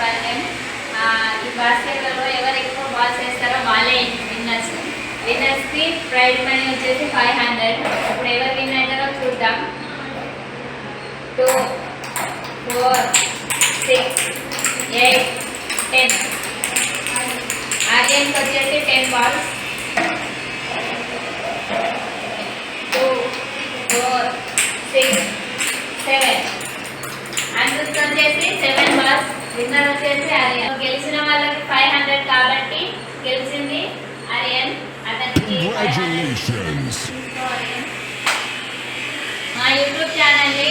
పందెం ఈ బాస్కెట్లలో ఎవరు ఎక్కువ బాల్స్ వేస్తారో వాళ్ళే విన్నర్స్. విన్నర్స్కి ప్రైజ్ మనీ వచ్చేసి ఫైవ్ హండ్రెడ్. ఇప్పుడు ఎవరు విన్ అవుతారో చూద్దాం. Two four six eight ten. ఆ గేమ్కి వచ్చేసి టెన్ బాల్స్. విన్నర్ వచ్చేసి ఆర్యన్ గెలిచిన వాళ్ళకి ఫైవ్ హండ్రెడ్ కాబట్టి గెలిచింది ఆర్యన్ అతనికి 500 Congratulations. తీసుకోవాలి. మా యూట్యూబ్ ఛానల్ని